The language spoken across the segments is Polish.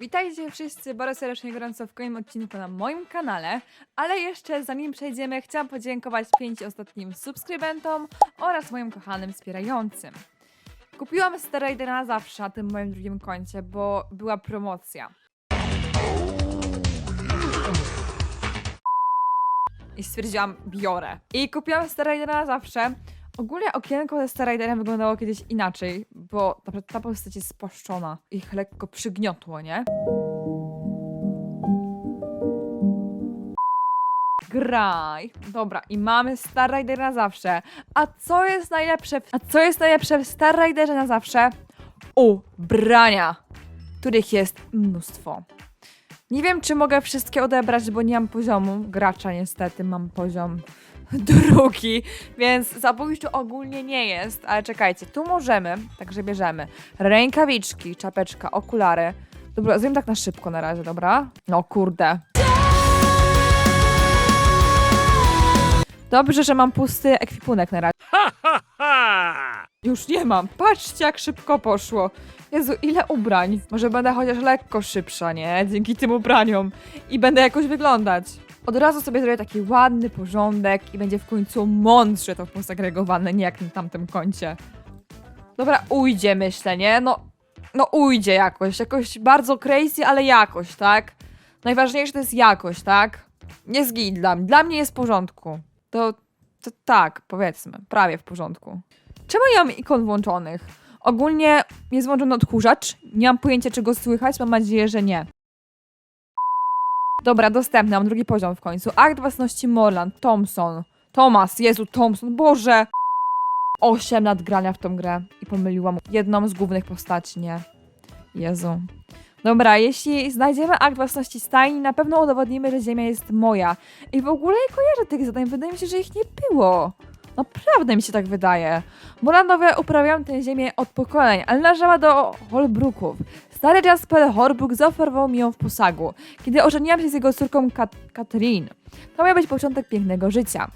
Witajcie wszyscy bardzo serdecznie gorąco w kolejnym odcinku na moim kanale, ale jeszcze zanim przejdziemy, chciałam podziękować pięciu ostatnim subskrybentom oraz moim kochanym wspierającym. Kupiłam steroidy na zawsze na tym moim drugim koncie, bo była promocja. I stwierdziłam, biorę. I kupiłam steroidy na zawsze. Ogólnie okienko ze Starriderem wyglądało kiedyś inaczej, bo naprawdę ta postać jest spłaszczona. Ich lekko przygniotło, nie? Graj. Dobra, i mamy Star Rider na zawsze. A co jest najlepsze? w- A co jest najlepsze w Star Riderze na zawsze? Ubrania, których jest mnóstwo. Nie wiem, czy mogę wszystkie odebrać, bo nie mam poziomu. Gracza niestety, mam poziom drugi, więc zabójczo ogólnie nie jest. Ale czekajcie, tu możemy, także bierzemy rękawiczki, czapeczka, okulary. Dobra, zrobimy tak na szybko na razie, dobra? No kurde. Dobrze, że mam pusty ekwipunek na razie. Już nie mam. Patrzcie, jak szybko poszło. Jezu, ile ubrań. Może będę chociaż lekko szybsza, nie? Dzięki tym ubraniom. I będę jakoś wyglądać. Od razu sobie zrobię taki ładny porządek i będzie w końcu mądrze to posegregowane, nie jak na tamtym koncie. Dobra, ujdzie, myślę, nie? No, no ujdzie jakoś. Jakoś bardzo crazy, ale jakoś, tak? Najważniejsze to jest jakość, tak? Nie zgij dla mnie. Dla mnie jest w porządku. To, to tak, powiedzmy, prawie w porządku. Czemu nie mam ikon włączonych? Ogólnie jest włączony odkurzacz. Nie mam pojęcia, czy go słychać. Mam nadzieję, że nie. Dobra, dostępny. Mam drugi poziom w końcu. Akt własności Morland. Thompson. Thomas. Jezu, Thompson. Boże. 8 lat grania w tą grę. I pomyliłam jedną z głównych postaci, nie? Jezu. Dobra, jeśli znajdziemy akt własności stajni, na pewno udowodnimy, że ziemia jest moja. I w ogóle nie kojarzę tych zadań. Wydaje mi się, że ich nie było. Naprawdę mi się tak wydaje. Moranowie uprawiają tę ziemię od pokoleń, ale należała do Holbruków. Stary Jasper Holbrook zaoferował mi ją w posagu, kiedy ożeniłam się z jego córką Kat Katrin. To miał być początek pięknego życia.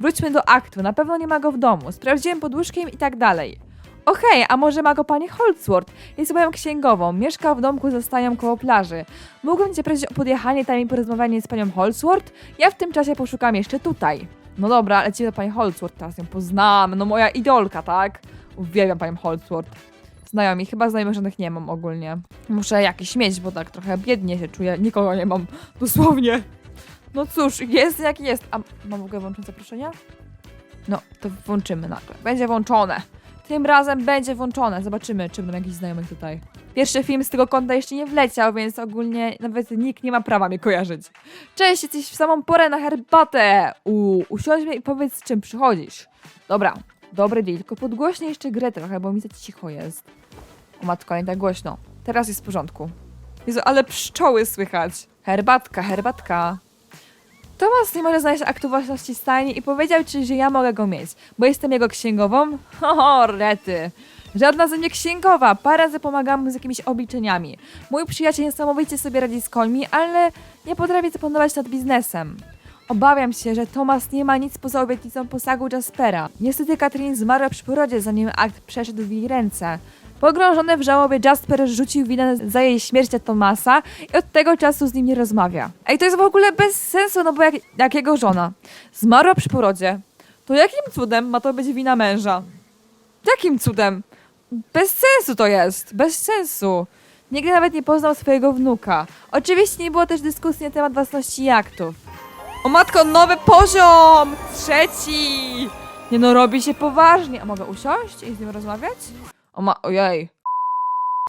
Wróćmy do aktu, na pewno nie ma go w domu. Sprawdziłem pod łóżkiem i tak dalej. Okej, a może ma go pani Holdsworth? Jest moją księgową, mieszka w domku ze stajnią koło plaży. Mógłbym cię prosić o podjechanie tam i porozmawianie z panią Holdsworth? Ja w tym czasie poszukam jeszcze tutaj. No dobra, lecimy do pani Holdsworth, teraz ją poznamy, no moja idolka, tak? Uwielbiam panią Holdsworth. Znajomi, chyba znajomych żadnych nie mam ogólnie. Muszę jakiś mieć, bo tak trochę biednie się czuję, nikogo nie mam, dosłownie. No cóż, jest jak jest. A mam w ogóle włączyć zaproszenia? No, to włączymy nagle. Będzie włączone. Tym razem będzie włączone. Zobaczymy, czy będą jakiś znajomych tutaj. Pierwszy film z tego konta jeszcze nie wleciał, więc ogólnie nawet nikt nie ma prawa mnie kojarzyć. Cześć, jesteś w samą porę na herbatę. U, usiądźmy i powiedz, z czym przychodzisz. Dobra, dobry deal, tylko podgłośnij jeszcze grę trochę, bo mi za cicho jest. O matko, nie tak głośno. Teraz jest w porządku. Jezu, ale pszczoły słychać. Herbatka, herbatka. Tomas nie może znaleźć aktu własności stajni i powiedział ci, że ja mogę go mieć, bo jestem jego księgową? Ho, rety. Żadna ze mnie księgowa, parę razy pomagam mu z jakimiś obliczeniami. Mój przyjaciel niesamowicie sobie radzi z końmi, ale nie potrafi zapanować nad biznesem. Obawiam się, że Tomas nie ma nic poza obietnicą posagu Jaspera. Niestety Katrin zmarła przy porodzie, zanim akt przeszedł w jej ręce. Pogrążony w żałobie Jasper rzucił winę za jej śmierć na Tomasa i od tego czasu z nim nie rozmawia. Ej, to jest w ogóle bez sensu, no bo jak, jak jego żona zmarła przy porodzie, to jakim cudem ma to być wina męża? Jakim cudem? Bez sensu to jest, bez sensu. Nigdy nawet nie poznał swojego wnuka. Oczywiście nie było też dyskusji na temat własności jaktów. O matko, nowy poziom! Trzeci! Nie no, robi się poważnie. A mogę usiąść i z nim rozmawiać? O ma... Ojej.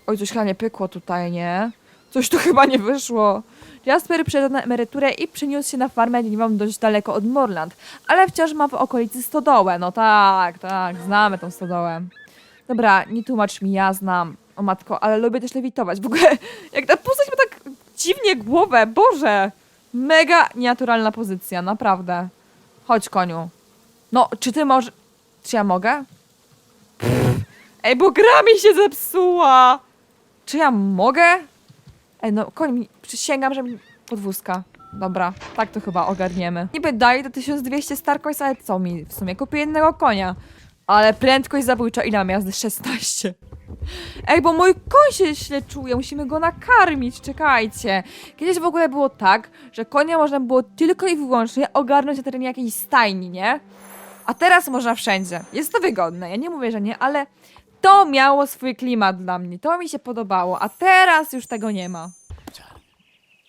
Oj, coś chyba nie pykło tutaj, nie? Coś tu chyba nie wyszło. Jasper przeszedł na emeryturę i przeniósł się na farmę liniową dość daleko od Morland, ale wciąż ma w okolicy stodołę. No tak, tak, znamy tą stodołę. Dobra, nie tłumacz mi, ja znam. O matko, ale lubię też lewitować. W ogóle, jak ta postać ma tak dziwnie głowę, Boże! Mega nienaturalna pozycja, naprawdę. Chodź, koniu. No, czy ty możesz... Czy ja mogę? Ej, bo gra mi się zepsuła! Czy ja mogę? Ej, no, koń mi... Przysięgam, że mi... Podwózka. Dobra, tak to chyba ogarniemy. Niby daje do 1200 Starcoins, ale co mi? W sumie kupię jednego konia. Ale prędkość zabójcza mam jazdy? 16. Ej, bo mój koń się źle czuje, musimy go nakarmić, czekajcie. Kiedyś w ogóle było tak, że konia można było tylko i wyłącznie ogarnąć na terenie jakiejś stajni, nie? A teraz można wszędzie. Jest to wygodne, ja nie mówię, że nie, ale to miało swój klimat dla mnie, to mi się podobało, a teraz już tego nie ma.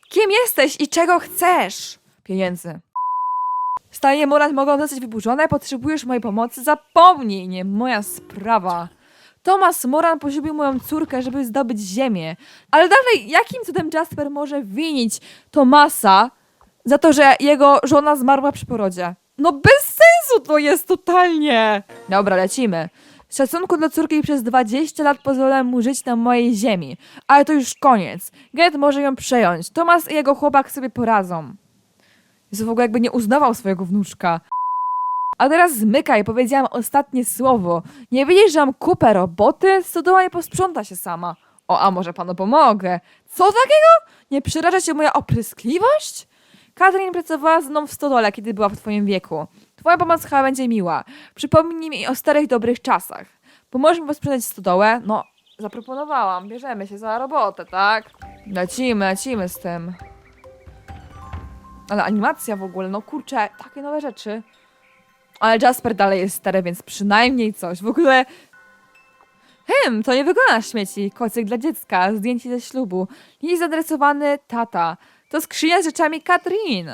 Kim jesteś i czego chcesz? Pieniędzy. Staje Morat mogą zostać wyburzone, potrzebujesz mojej pomocy? Zapomnij, nie moja sprawa. Thomas Moran poślubił moją córkę, żeby zdobyć ziemię. Ale dalej, jakim cudem Jasper może winić Tomasa za to, że jego żona zmarła przy porodzie? No bez sensu to jest totalnie! Dobra, lecimy. Z szacunku dla córki przez 20 lat pozwolę mu żyć na mojej ziemi. Ale to już koniec. Get może ją przejąć. Tomas i jego chłopak sobie poradzą. Jezu, w ogóle jakby nie uznawał swojego wnuczka. A teraz zmykaj, powiedziałam ostatnie słowo. Nie widzisz, że mam kupę roboty? Stodoła nie posprząta się sama. O, a może panu pomogę? Co takiego? Nie przeraża się moja opryskliwość? Katrin pracowała z mną w stodole, kiedy była w twoim wieku. Twoja pomoc chyba będzie miła. Przypomnij mi o starych, dobrych czasach. Pomożesz mi posprzątać stodołę? No, zaproponowałam. Bierzemy się za robotę, tak? Lecimy, lecimy z tym. Ale animacja w ogóle, no kurczę, takie nowe rzeczy. Ale Jasper dalej jest stary, więc przynajmniej coś. W ogóle... Hm, to nie wygląda na śmieci. Kocyk dla dziecka, zdjęcie ze ślubu. List zadresowany tata. To skrzynia z rzeczami Katrin.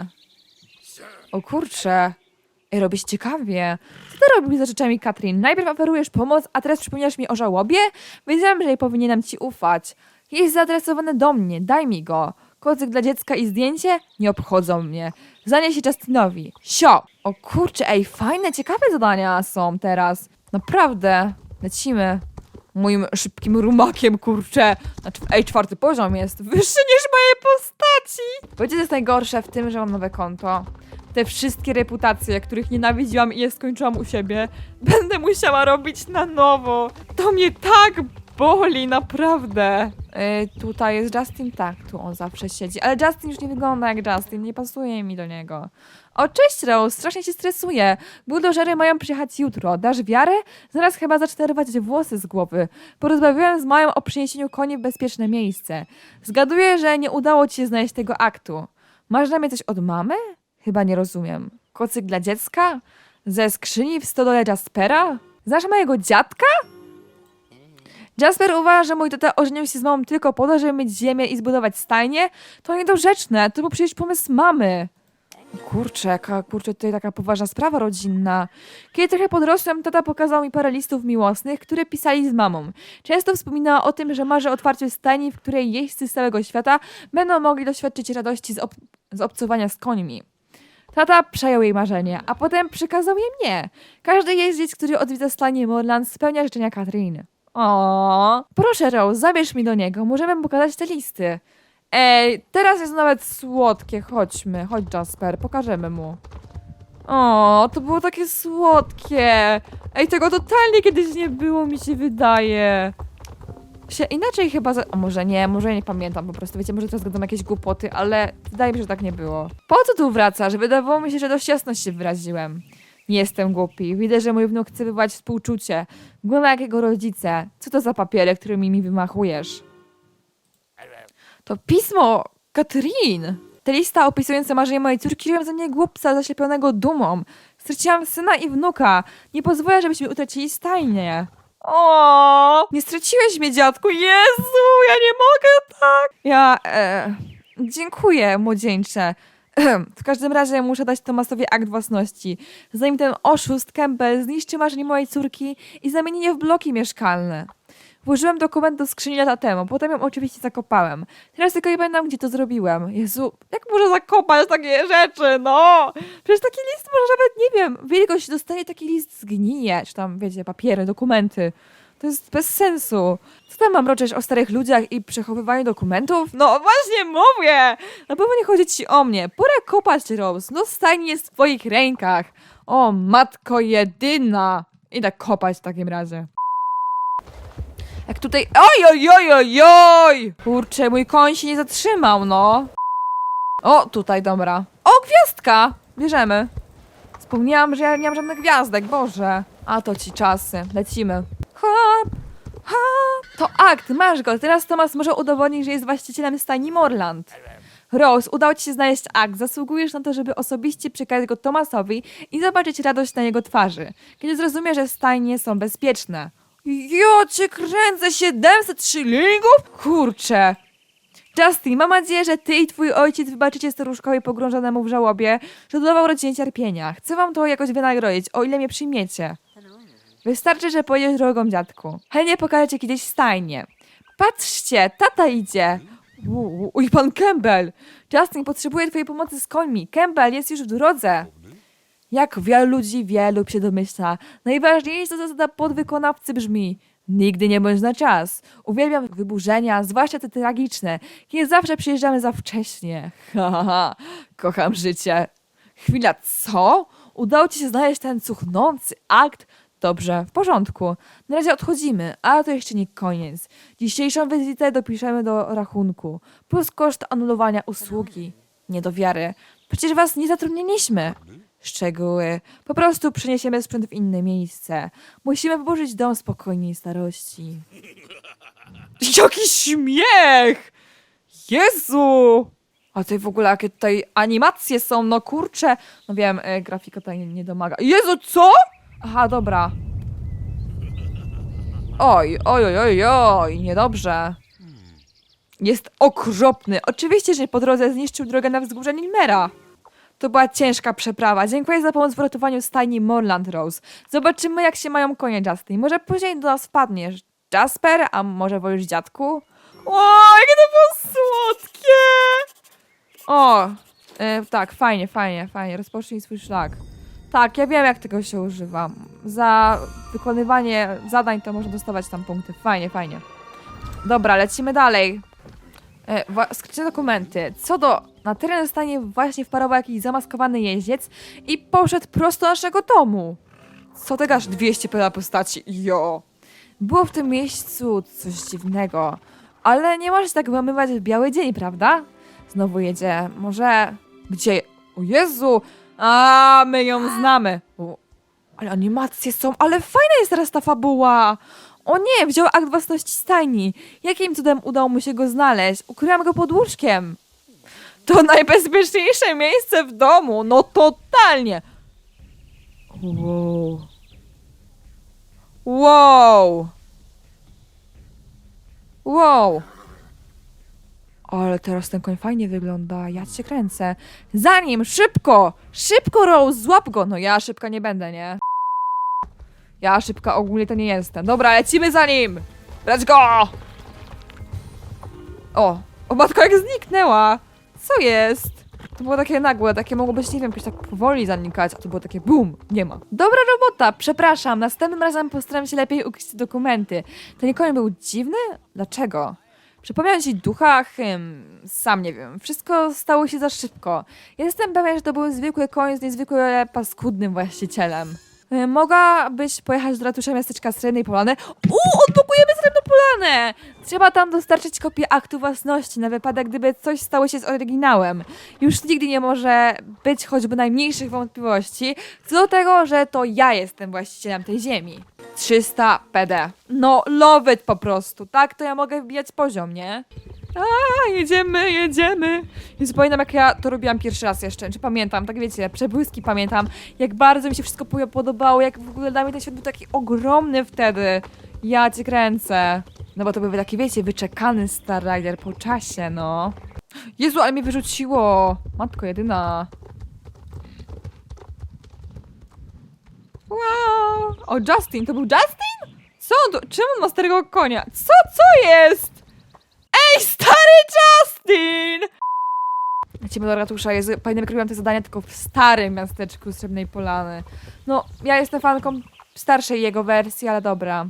O kurczę. Ej, robisz ciekawie. Co ty robisz za rzeczami Katrin? Najpierw oferujesz pomoc, a teraz przypominasz mi o żałobie? Wiedziałem, że nie powinienem ci ufać. Jest zaadresowany do mnie, daj mi go. Kocyk dla dziecka i zdjęcie? Nie obchodzą mnie. Zanieś się Justinowi. Sio! O kurczę, ej, fajne, ciekawe zadania są teraz. Naprawdę. Lecimy. Moim szybkim rumakiem, kurczę. Znaczy, ej, czwarty poziom jest wyższy niż moje postaci. Wiecie, co jest najgorsze w tym, że mam nowe konto? Te wszystkie reputacje, których nienawidziłam i je skończyłam u siebie, będę musiała robić na nowo. To mnie tak boli, naprawdę. Yy, tutaj jest Justin, tak, tu on zawsze siedzi. Ale Justin już nie wygląda jak Justin, nie pasuje mi do niego. O, cześć Rose, strasznie się stresuję. Buldożery mają przyjechać jutro. Dasz wiarę? Zaraz chyba zacznę rwać włosy z głowy. Porozmawiałem z Mają o przeniesieniu koni w bezpieczne miejsce. Zgaduję, że nie udało ci się znaleźć tego aktu. Masz dla mnie coś od mamy? Chyba nie rozumiem. Kocyk dla dziecka? Ze skrzyni w stodole Jaspera? Znasz mojego dziadka? Jasper uważa, że mój tata ożenił się z mamą tylko po to, żeby mieć ziemię i zbudować stajnię? To niedorzeczne, to był przecież pomysł mamy. Kurczę, jaka kurczę tutaj taka poważna sprawa rodzinna. Kiedy trochę podrosłem, tata pokazał mi parę listów miłosnych, które pisali z mamą. Często wspominała o tym, że marzy o otwarciu stajni, w której jeźdźcy z całego świata będą mogli doświadczyć radości z, ob z obcowania z końmi. Tata przejął jej marzenie, a potem przekazał je mnie. Każdy jeździec, który odwiedza stajnię Morland, spełnia życzenia Katrin. O, proszę Rose, zabierz mi do niego, możemy pokazać te listy. Ej, teraz jest nawet słodkie, chodźmy, chodź Jasper, pokażemy mu. O, to było takie słodkie. Ej, tego totalnie kiedyś nie było, mi się wydaje. Się inaczej chyba. Za... A może nie, może nie pamiętam po prostu. Wiecie, może teraz gadam jakieś głupoty, ale wydaje mi się, że tak nie było. Po co tu wracasz? Wydawało mi się, że dość jasno się wyraziłem. Nie jestem głupi. Widzę, że mój wnuk chce wywołać współczucie. Wygląda jak jego rodzice. Co to za papiery, którymi mi wymachujesz? To pismo Katrin! Ta lista opisująca marzenie mojej córki robią ze mnie głupca zaślepionego dumą. Straciłam syna i wnuka. Nie pozwolę, żebyśmy utracili stajnię. O, nie straciłeś mnie, dziadku. Jezu, ja nie mogę tak. Ja, e, dziękuję, młodzieńcze. W każdym razie muszę dać Tomasowi akt własności. Zanim ten oszust Campbell zniszczy marzenie mojej córki i zamieni je w bloki mieszkalne. Włożyłem dokument do skrzyni lata temu, potem ją oczywiście zakopałem. Teraz tylko nie pamiętam, gdzie to zrobiłem. Jezu, jak może zakopać takie rzeczy, no? Przecież taki list może nawet, nie wiem, wielkość dostaje taki list zgnije, czy tam, wiecie, papiery, dokumenty. To jest bez sensu. Co tam mam roczeć o starych ludziach i przechowywaniu dokumentów? No właśnie mówię! Na pewno nie chodzi ci o mnie. Pora kopać, Rose. No stajnie jest w twoich rękach. O, matko jedyna. Idę kopać w takim razie. Jak tutaj... Oj, oj, oj, oj, oj! Kurczę, mój koń się nie zatrzymał, no. O, tutaj, dobra. O, gwiazdka! Bierzemy. Wspomniałam, że ja nie mam żadnych gwiazdek, Boże. A to ci czasy. Lecimy. Hop, Ha! To akt, masz go. Teraz Tomas może udowodnić, że jest właścicielem stajni Morland. Rose, udało ci się znaleźć akt. Zasługujesz na to, żeby osobiście przekazać go Tomasowi i zobaczyć radość na jego twarzy, kiedy zrozumie, że stajnie są bezpieczne. Jo, cię kręcę 700 szylingów? Kurczę. Justin, mam nadzieję, że ty i twój ojciec wybaczycie staruszkowi pogrążonemu w żałobie, że dodawał rodzinie cierpienia. Chcę wam to jakoś wynagrodzić, o ile mnie przyjmiecie. Wystarczy, że pojedziesz drogą, dziadku. Chętnie pokażę ci kiedyś stajnie. Patrzcie, tata idzie. Uj, pan Campbell. Justin potrzebuje twojej pomocy z końmi. Campbell jest już w drodze. Jak wielu ludzi wielu się domyśla, najważniejsza zasada podwykonawcy brzmi Nigdy nie bądź na czas. Uwielbiam wyburzenia, zwłaszcza te tragiczne, kiedy zawsze przyjeżdżamy za wcześnie. Ha, ha, ha. Kocham życie. Chwila, co? Udało ci się znaleźć ten cuchnący akt? Dobrze, w porządku. Na razie odchodzimy, ale to jeszcze nie koniec. Dzisiejszą wizytę dopiszemy do rachunku, plus koszt anulowania usługi. Nie do wiary. Przecież was nie zatrudniliśmy. Szczegóły. Po prostu przeniesiemy sprzęt w inne miejsce. Musimy wyburzyć dom spokojnej starości. Jaki śmiech! Jezu! A tutaj w ogóle jakie tutaj animacje są, no kurczę. No wiem, e, grafika tutaj nie domaga. Jezu, co? Aha, dobra. Oj, oj, oj, oj, oj, niedobrze. Jest okropny. Oczywiście, że po drodze zniszczył drogę na wzgórze Nilmera. To była ciężka przeprawa. Dziękuję za pomoc w ratowaniu stajni Morland Rose. Zobaczymy, jak się mają konie Justin. Może później do nas wpadniesz. Jasper, a może wolisz dziadku? O, jakie to było słodkie! O, e, tak, fajnie, fajnie, fajnie. Rozpocznij swój szlak. Tak, ja wiem, jak tego się używa. Za wykonywanie zadań to można dostawać tam punkty. Fajnie, fajnie. Dobra, lecimy dalej. E, skrycie dokumenty. Co do... Na teren zostanie właśnie wparował jakiś zamaskowany jeździec i poszedł prosto do naszego domu. Co tego aż 200 pela postaci? Jo. Było w tym miejscu coś dziwnego. Ale nie możesz tak włamywać w biały dzień, prawda? Znowu jedzie. Może... Gdzie? O Jezu! A, my ją znamy. Ale animacje są, ale fajna jest teraz ta fabuła. O nie, wziął akt własności stajni. Jakim cudem udało mu się go znaleźć? Ukryłam go pod łóżkiem. To najbezpieczniejsze miejsce w domu. No totalnie. Wow. Wow. Wow. Ale teraz ten koń fajnie wygląda. Ja cię kręcę. Za nim, szybko! Szybko, Rose, złap go! No ja szybka nie będę, nie? Ja szybka ogólnie to nie jestem. Dobra, lecimy za nim! Brać go! O! O matko, jak zniknęła! Co jest? To było takie nagłe, takie mogło być, nie wiem, jakoś tak powoli zanikać, a to było takie BUM! Nie ma. Dobra robota, przepraszam, następnym razem postaram się lepiej ukryć dokumenty. Ten koń był dziwny? Dlaczego? Przypomniałem ci ducha, hmm, sam nie wiem. Wszystko stało się za szybko. Jestem pewien, że to był zwykły koń z niezwykle paskudnym właścicielem. Y, Mogłabyś pojechać do ratusza miasteczka Srebrnej Polany? Uuu, odblokujemy Srebrną Polanę! Trzeba tam dostarczyć kopię aktu własności na wypadek, gdyby coś stało się z oryginałem. Już nigdy nie może być choćby najmniejszych wątpliwości co do tego, że to ja jestem właścicielem tej ziemi. 300 PD. No, love it po prostu, tak? To ja mogę wbijać poziom, nie? A, jedziemy, jedziemy. Więc pamiętam, jak ja to robiłam pierwszy raz jeszcze. Czy pamiętam, tak wiecie, przebłyski pamiętam. Jak bardzo mi się wszystko po- podobało, jak w ogóle dla mnie ten świat był taki ogromny wtedy. Ja cię kręcę. No bo to był taki, wiecie, wyczekany Star Rider po czasie, no. Jezu, ale mnie wyrzuciło. Matko jedyna. Wow. O, Justin, to był Justin? Co on tu, czemu on ma starego konia? Co, co jest? Ej, stary Justin! Lecimy do ratusza. Jezu, pamiętam, jak robiłam te zadania tylko w starym miasteczku Srebrnej Polany. No, ja jestem fanką starszej jego wersji, ale dobra.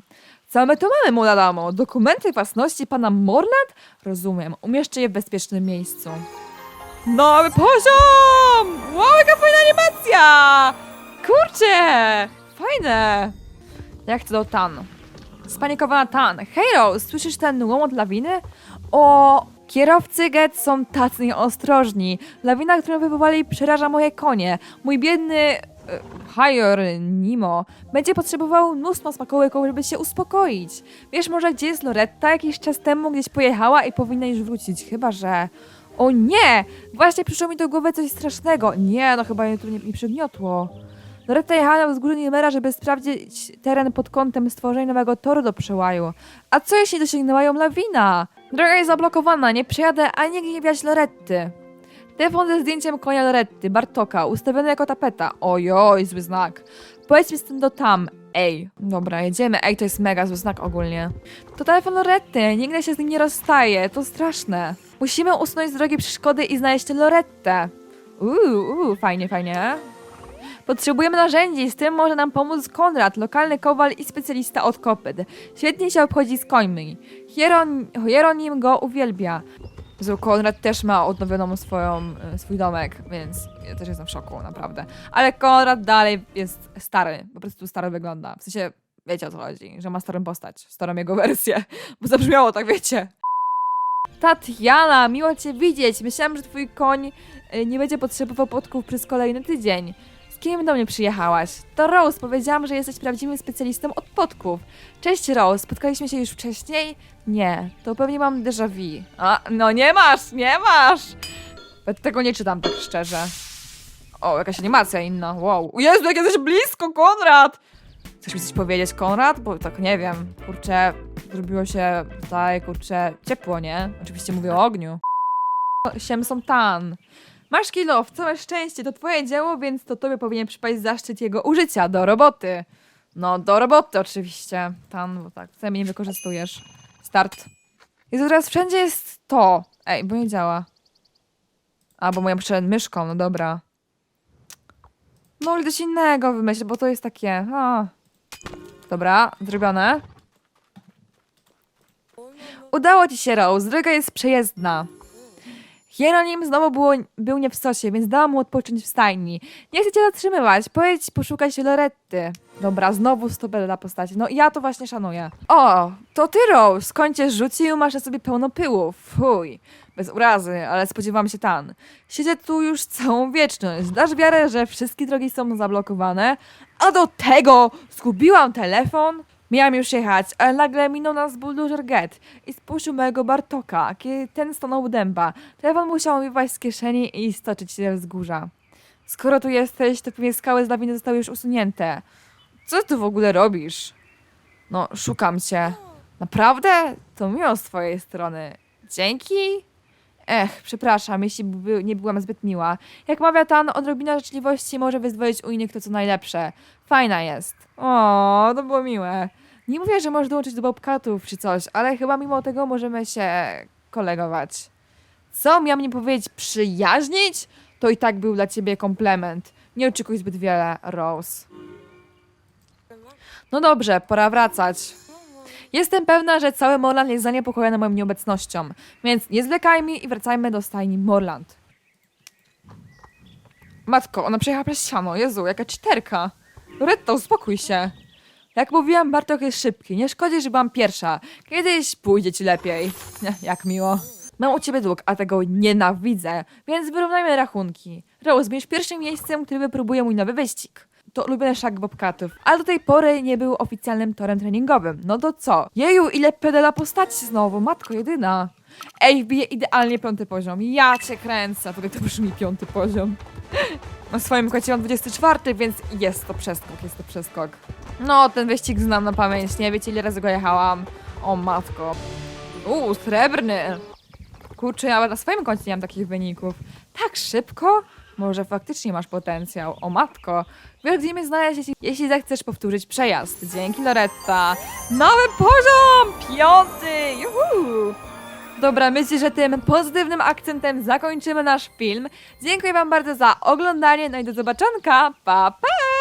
Co my tu mamy, młoda damo? Dokumenty własności pana Morland? Rozumiem. Umieszczę je w bezpiecznym miejscu. Nowy poziom! Wow, jaka fajna animacja! Kurczę! Fajne! Jak to do Tan? Spanikowana Tan. Hej słyszysz ten łomot lawiny? O, kierowcy Get są tacy nieostrożni. Lawina, którą wywołali, przeraża moje konie. Mój biedny Nimo będzie potrzebował mnóstwo smakołyków, żeby się uspokoić. Wiesz może, gdzie jest Loretta? Jakiś czas temu gdzieś pojechała i powinna już wrócić, chyba że... O nie! Właśnie przyszło mi do głowy coś strasznego. Nie, no chyba mnie tu nie, nie przygniotło. Loretta jechała na wzgórze Nimera, żeby sprawdzić teren pod kątem stworzenia nowego toru do przełaju. A co jeśli dosięgnęła ją lawina? Droga jest zablokowana, nie przejadę, nigdzie nie widać Loretty. Telefon ze zdjęciem konia Loretty, Bartoka, ustawiony jako tapeta. Ojoj, zły znak. Powiedz mi stąd do tam. Ej. Dobra, jedziemy. Ej, to jest mega zły znak ogólnie. To telefon Loretty, nigdy się z nim nie rozstaje, to straszne. Musimy usunąć z drogi przeszkody i znaleźć Lorettę. Uuu, fajnie, fajnie. Potrzebujemy narzędzi, z tym może nam pomóc Konrad, lokalny kowal i specjalista od kopyt. Świetnie się obchodzi z końmi. Hieron, Hieronim go uwielbia. Jezu, Konrad też ma odnowioną swoją, e, swój domek, więc ja też jestem w szoku, naprawdę. Ale Konrad dalej jest stary, po prostu staro wygląda. W sensie, wiecie o co chodzi, że ma starą postać, starą jego wersję, bo zabrzmiało tak, wiecie. Tatiana, miło cię widzieć. Myślałam, że twój koń y, nie będzie potrzebował podków przez kolejny tydzień. Kim do mnie przyjechałaś? To Rose. Powiedziałam, że jesteś prawdziwym specjalistą od podków. Cześć Rose, spotkaliśmy się już wcześniej? Nie, to pewnie mam déjà vu. A, no nie masz, nie masz! Tego nie czytam tak szczerze. O, jakaś animacja inna, wow. Jezu, jak jesteś blisko, Konrad! Chcesz mi coś powiedzieć, Konrad? Bo tak nie wiem, kurczę, zrobiło się tutaj, kurczę, ciepło, nie? Oczywiście mówię o ogniu. Siemson Tan. Masz kilof, całe szczęście, to twoje dzieło, więc to tobie powinien przypaść zaszczyt jego użycia do roboty. No, do roboty oczywiście, Tan, bo tak, wcale mnie nie wykorzystujesz. Start. Jezu, teraz wszędzie jest to. Ej, bo nie działa. A, bo moja przed myszką, no dobra. Mogli coś innego wymyślić, bo to jest takie... A. Dobra, zrobione. Udało ci się, Rose. Droga jest przejezdna. Hieronim znowu było, był nie w sosie, więc dałam mu odpocząć w stajni. Nie chcę cię zatrzymywać. Pojedź poszukać Loretty. Dobra, znowu stopę dla postaci. No ja to właśnie szanuję. O, to ty, Rose. Koń cię rzucił, masz na sobie pełno pyłu. Fuj. Bez urazy, ale spodziewam się tan. Siedzę tu już całą wieczność. Dasz wiarę, że wszystkie drogi są zablokowane? A do tego zgubiłam telefon? Miałam już jechać, ale nagle minął nas bulldozer Get i spuścił mojego Bartoka, kiedy ten stanął dęba. Telefon musiał mi z kieszeni i stoczyć się wzgórza. Skoro tu jesteś, to pewnie skały z lawiny zostały już usunięte. Co ty w ogóle robisz? No, szukam cię. Naprawdę? To miło z twojej strony. Dzięki? Ech, przepraszam, jeśli by, nie byłam zbyt miła. Jak mawia Tan, odrobina życzliwości może wyzwolić u innych to co najlepsze. Fajna jest. O, to było miłe. Nie mówię, że możesz dołączyć do Bobcatów czy coś, ale chyba mimo tego możemy się kolegować. Co miałam nie powiedzieć? Przyjaźnić? To i tak był dla ciebie komplement. Nie oczekuj zbyt wiele, Rose. No dobrze, pora wracać. Jestem pewna, że cały Morland jest zaniepokojony moją nieobecnością, więc nie zwlekajmy i wracajmy do stajni Morland. Matko, ona przejechała przez siano. Jezu, jaka czterka. Loretta, uspokój się. Jak mówiłam, Bartok jest szybki. Nie szkodzi, że byłam pierwsza. Kiedyś pójdzie ci lepiej. Jak miło. Mam u ciebie dług, a tego nienawidzę, więc wyrównajmy rachunki. Rose, będziesz pierwszym miejscem, który wypróbuje mój nowy wyścig. To ulubiony szak Bobcatów, ale do tej pory nie był oficjalnym torem treningowym. No to co? Jeju, ile pedala postaci znowu, matko jedyna. Ej, wbije idealnie piąty poziom. Ja cię kręcę. W ogóle to brzmi piąty poziom. Na swoim kocie mam 24, więc jest to przeskok, jest to przeskok. No, ten wyścig znam na pamięć, nie wiecie ile razy go jechałam. O matko. Uuu, srebrny. Kurczę, ja na swoim koncie nie mam takich wyników. Tak szybko? Może faktycznie masz potencjał. O matko. Wiesz, znaleźć, jeśli, jeśli zechcesz powtórzyć przejazd. Dzięki, Loretta. Nowy poziom! Piąty! Juhu! Dobra, myślę, że tym pozytywnym akcentem zakończymy nasz film. Dziękuję wam bardzo za oglądanie, no i do zobaczonka. Pa, pa!